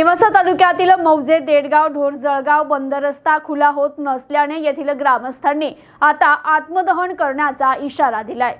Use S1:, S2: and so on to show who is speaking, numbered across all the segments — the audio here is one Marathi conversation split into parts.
S1: नेवासा तालुक्यातील मौजे देडगाव ढोर जळगाव बंद रस्ता खुला होत नसल्याने येथील ग्रामस्थांनी आता आत्मदहन करण्याचा इशारा दिलाय.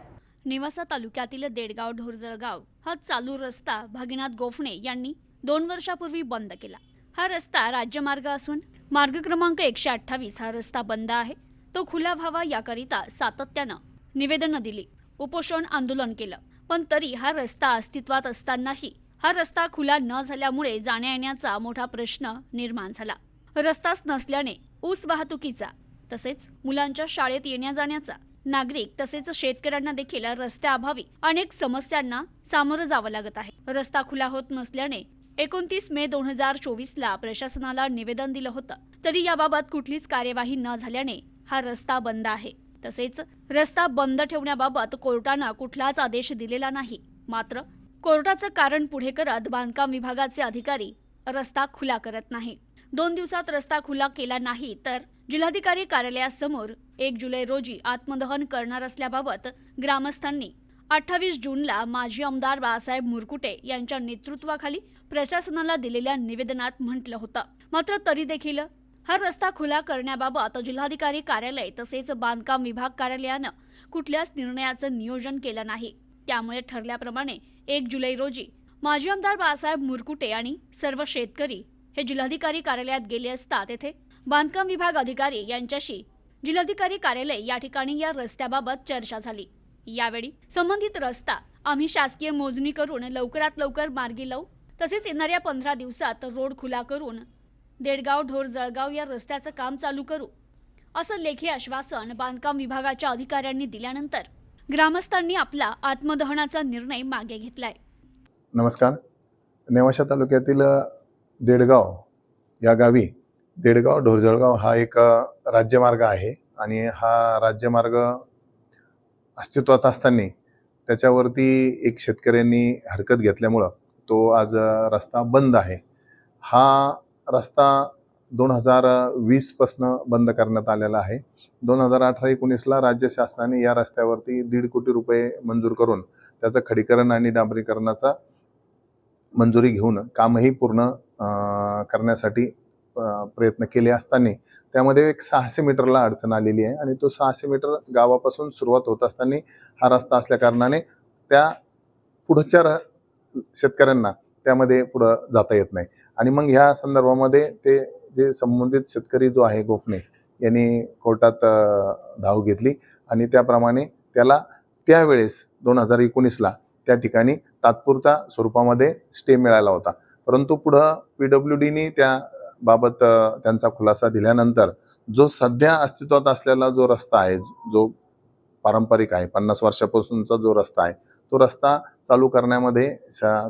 S1: नेवासा तालुक्यातील देडगाव ढोर जळगाव हा चालू रस्ता भगिनाथ गोफणे यांनी दोन वर्षापूर्वी बंद केला. हा रस्ता राज्यमार्ग असून मार्ग क्रमांक एकशे अठ्ठावीस हा रस्ता बंद आहे. तो खुला व्हावा याकरिता सातत्यानं निवेदनं दिली. उपोषण आंदोलन केलं. पण तरी हा रस्ता अस्तित्वात असतानाही हा रस्ता खुला न झाल्यामुळे जाण्या येण्याचा मोठा प्रश्न निर्माण झाला. रस्ताच नसल्याने ऊस वाहतुकीचा तसेच मुलांच्या शाळेत येण्या जाण्याचा नागरिक तसेच शेतकऱ्यांना देखील रस्त्याअभावी अनेक समस्यांना सामोरं जावं लागत आहे. रस्ता खुला होत नसल्याने एकोणतीस मे दोन हजार चोवीस ला प्रशासनाला निवेदन दिलं होतं. तरी याबाबत कुठलीच कार्यवाही न झाल्याने हा रस्ता बंद आहे. तसेच रस्ता बंद ठेवण्याबाबत कोर्टानं कुठलाच आदेश दिलेला नाही. मात्र कोर्टाचं कारण पुढे करत बांधकाम विभागाचे अधिकारी रस्ता खुला करत नाही. दोन दिवसात रस्ता खुला केला नाही तर जिल्हाधिकारी कार्यालयासमोर एक जुलै रोजी आत्मदहन करणार असल्याबाबत ग्रामस्थांनी अठ्ठावीस जूनला माजी आमदार बाळासाहेब मुरकुटे यांच्या नेतृत्वाखाली प्रशासनाला दिलेल्या निवेदनात म्हटलं होतं. मात्र तरी देखील हा रस्ता खुला करण्याबाबत जिल्हाधिकारी कार्यालय तसेच बांधकाम विभाग कार्यालयानं कुठल्याच निर्णयाचं नियोजन केलं नाही. त्यामुळे ठरल्याप्रमाणे एक जुलै रोजी माजी आमदार बाळासाहेब मुरकुटे आणि सर्व शेतकरी हे जिल्हाधिकारी कार्यालयात गेले असता तेथे बांधकाम विभाग अधिकारी यांच्याशी जिल्हाधिकारी कार्यालय या ठिकाणी या रस्त्याबाबत चर्चा झाली. यावेळी संबंधित रस्ता आम्ही शासकीय मोजणी करून लवकरात लवकर मार्गी लावू. तसेच येणाऱ्या पंधरा दिवसात रोड खुला करून देडगाव ढोर जळगाव या रस्त्याचं काम चालू करू असं लेखी आश्वासन बांधकाम विभागाच्या अधिकाऱ्यांनी दिल्यानंतर ग्रामस्थांनी आपला आत्मदहनाचा निर्णय मागे घेतलाय.
S2: नमस्कार. नेवाशा तालुक्यातील देडगाव या गावी देडगाव ढोरजळगाव हा एक राज्यमार्ग आहे आणि हा राज्यमार्ग अस्तित्वात असताना त्याच्यावरती एक शेतकऱ्यांनी हरकत घेतल्यामुळं तो आज रस्ता बंद आहे. हा रस्ता दोन हजार वीसपासनं बंद करण्यात आलेला आहे. दोन हजार अठरा एकोणीसला राज्य शासनाने या रस्त्यावरती दीड कोटी रुपये मंजूर करून त्याचं खडीकरण आणि डांबरीकरणाचा मंजुरी घेऊन कामही पूर्ण करण्यासाठी प्रयत्न केले असताना त्यामध्ये एक सहाशे मीटरला अडचण आलेली आहे आणि तो सहाशे मीटर गावापासून सुरुवात होत असताना हा रस्ता असल्या कारणाने त्या पुढच्या र शेतकऱ्यांना त्यामध्ये पुढं जाता येत नाही. आणि मग ह्या संदर्भामध्ये ते जे संबंधित शेतकरी जो आहे गोफणे यांनी कोर्टात धाव घेतली आणि त्याप्रमाणे त्याला त्यावेळेस दोन हजार एकोणीसला त्या ठिकाणी तात्पुरता स्वरूपामध्ये स्टे मिळाला होता. परंतु पुढं पी डब्ल्यू डीनी त्याबाबत त्यांचा खुलासा दिल्यानंतर जो सध्या अस्तित्वात असलेला जो रस्ता आहे जो पारंपरिक आहे पन्नास वर्षापासूनचा जो रस्ता आहे तो रस्ता चालू करण्यामध्ये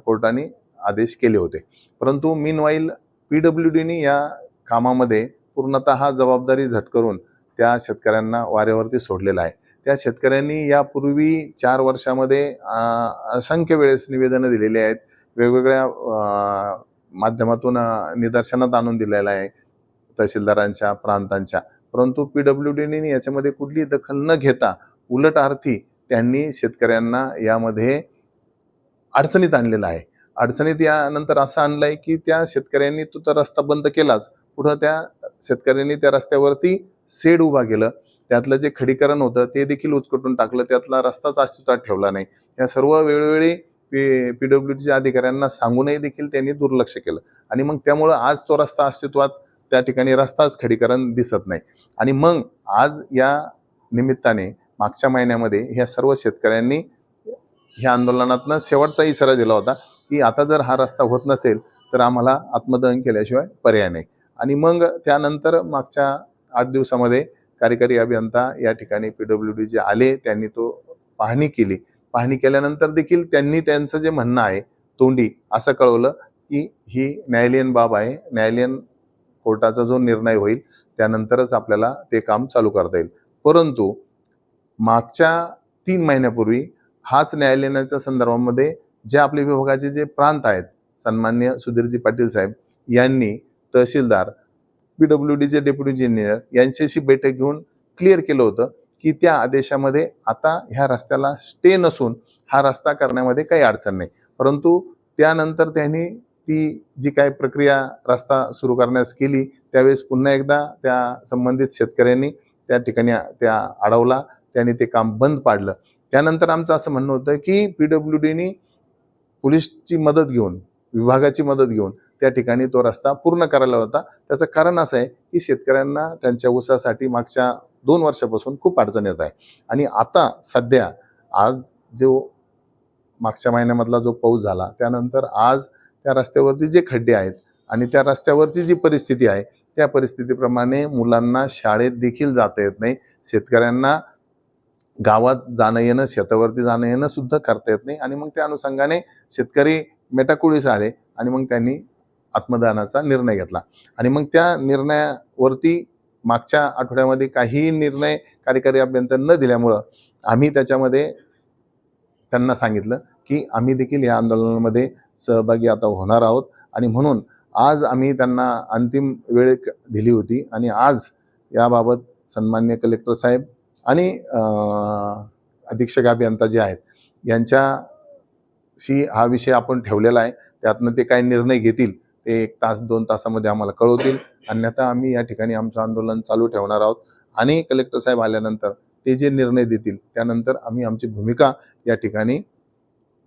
S2: कोर्टाने आदेश केले होते. परंतु मीनवाईल पी डब्ल्यू डीनी या कामामध्ये पूर्णतः जबाबदारी झटकरून त्या शेतकऱ्यांना वाऱ्यावरती सोडलेला आहे. त्या शेतकऱ्यांनी यापूर्वी चार वर्षामध्ये असंख्य वेळेस निवेदनं दिलेली आहेत. वेगवेगळ्या माध्यमातून निदर्शनात आणून दिलेलं आहे तहसीलदारांच्या प्रांतांच्या. परंतु पी डब्ल्यू डीने याच्यामध्ये कुठली दखल न घेता उलट अर्थी त्यांनी शेतकऱ्यांना यामध्ये अडचणीत आणलेलं आहे. अडचणीत यानंतर असं आणलं आहे की त्या शेतकऱ्यांनी तो तर रस्ता बंद केलाच. पुढं त्या शेतकऱ्यांनी त्या रस्त्यावरती सेड उभा केलं. त्यातलं जे खडीकरण होतं ते देखील उचकटून टाकलं. त्यातला रस्ताच अस्तित्वात ठेवला नाही. या सर्व वेळोवेळी पी पी डब्ल्यू डीच्या अधिकाऱ्यांना सांगूनही देखील त्यांनी दुर्लक्ष केलं. आणि मग त्यामुळं आज तो रस्ता अस्तित्वात त्या ठिकाणी रस्ताच खडीकरण दिसत नाही. आणि मग आज या निमित्ताने मागच्या महिन्यामध्ये ह्या सर्व शेतकऱ्यांनी ह्या आंदोलनातनं शेवटचा इशारा दिला होता. की आता जर हा रस्ता होत नसेल तर आम्हाला आत्मदहन केल्याशिवाय पर्याय नाही. आणि मग त्यानंतर मागच्या आठ दिवसामध्ये कार्यकारी अभियंता या ठिकाणी पी डब्ल्यू डी जे आले त्यांनी तो पाहणी केली. पाहणी केल्यानंतर देखील त्यांनी त्यांचं जे म्हणणं आहे तोंडी असं कळवलं की ही न्यायालयीन बाब आहे. न्यायालयीन कोर्टाचा जो निर्णय होईल त्यानंतरच आपल्याला ते काम चालू करता येईल. परंतु मागच्या तीन महिन्यापूर्वी हाच न्यायालयाच्या संदर्भामध्ये जे आपले विभागाचे जे प्रांत आहेत सन्मान्य सुधीरजी पाटील साहेब यांनी तहसीलदार पी डब्ल्यू डीचे डेप्युटी इंजिनियर यांच्याशी बैठक घेऊन क्लिअर केलं होतं की त्या आदेशामध्ये आता ह्या रस्त्याला स्टे नसून हा रस्ता करण्यामध्ये काही अडचण नाही. परंतु त्यानंतर त्यांनी ती जी काही प्रक्रिया रस्ता सुरू करण्यास केली त्यावेळेस पुन्हा एकदा त्या संबंधित शेतकऱ्यांनी त्या ठिकाणी त्या अडवला त्यांनी ते काम बंद पाडलं. त्यानंतर आमचं असं म्हणणं होतं की पी डब्ल्यू डीनी पोलीसची मदत घेऊन विभागाची मदत घेऊन त्या ठिकाणी तो रस्ता पूर्ण करायला होता. त्याचं कारण असं आहे की शेतकऱ्यांना त्यांच्या ऊसासाठी मागच्या दोन वर्षापासून खूप अडचण येत आहे. आणि आता सध्या आज जो मागच्या महिन्यामधला जो पाऊस झाला त्यानंतर आज त्या रस्त्यावरती जे खड्डे आहेत आणि त्या रस्त्यावरची जी परिस्थिती आहे त्या परिस्थितीप्रमाणे मुलांना शाळेत देखील जाता येत नाही. शेतकऱ्यांना गावात जाणं येणं शेतावरती जाणं येणं सुद्धा करता येत नाही. आणि मग त्या अनुषंगाने शेतकरी मेटाकुळीस आले आणि मग त्यांनी आत्मदानाचा निर्णय घेतला. आणि मग त्या निर्णयावरती मागच्या आठवड्यामध्ये काहीही निर्णय कार्यकारी अभियंता न दिल्यामुळं आम्ही त्याच्यामध्ये त्यांना सांगितलं की आम्ही देखील या आंदोलनामध्ये सहभागी आता होणार आहोत. आणि म्हणून आज आम्ही त्यांना अंतिम वेळ दिली होती. आणि आज याबाबत सन्मान्य कलेक्टर साहेब आणि अधीक्षक अभियंता जे आहेत यांच्याशी हा विषय आपण ठेवलेला आहे. त्यातनं ते काय निर्णय घेतील ते एक तास दोन तासामध्ये आम्हाला कळवतील. अन्यथा आम्ही या ठिकाणी आमचं आंदोलन चालू ठेवणार आहोत. आणि कलेक्टर साहेब आल्यानंतर ते जे निर्णय देतील त्यानंतर आम्ही आमची भूमिका या ठिकाणी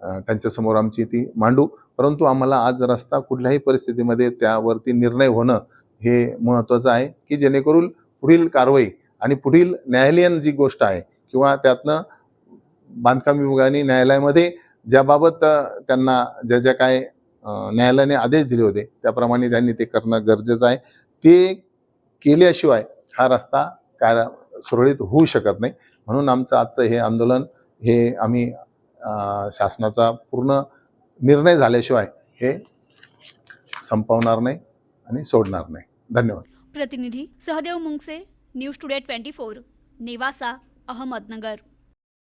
S2: त्यांच्यासमोर आमची ती मांडू. परंतु आम्हाला आज रस्ता कुठल्याही परिस्थितीमध्ये त्यावरती निर्णय होणं हे महत्त्वाचं आहे की जेणेकरून पुढील कारवाई आणि पुढील न्यायालयीन जी गोष्ट आहे किंवा त्यातनं बांधकाम विभागाने न्यायालयामध्ये ज्याबाबत त्यांना ज्या ज्या काय न्यायालयाने आदेश दिले होते त्याप्रमाणे त्यांनी ते करणं गरजेचं आहे. ते केल्याशिवाय हा रस्ता काय सुरळीत होऊ शकत नाही. म्हणून आमचं आजचं हे आंदोलन हे आम्ही शासनाचा पूर्ण निर्णय झाल्याशिवाय हे संपवणार नाही आणि सोडणार नाही. धन्यवाद.
S1: प्रतिनिधी Sahdev Mungase news today twenty four Nevasa Ahmednagar.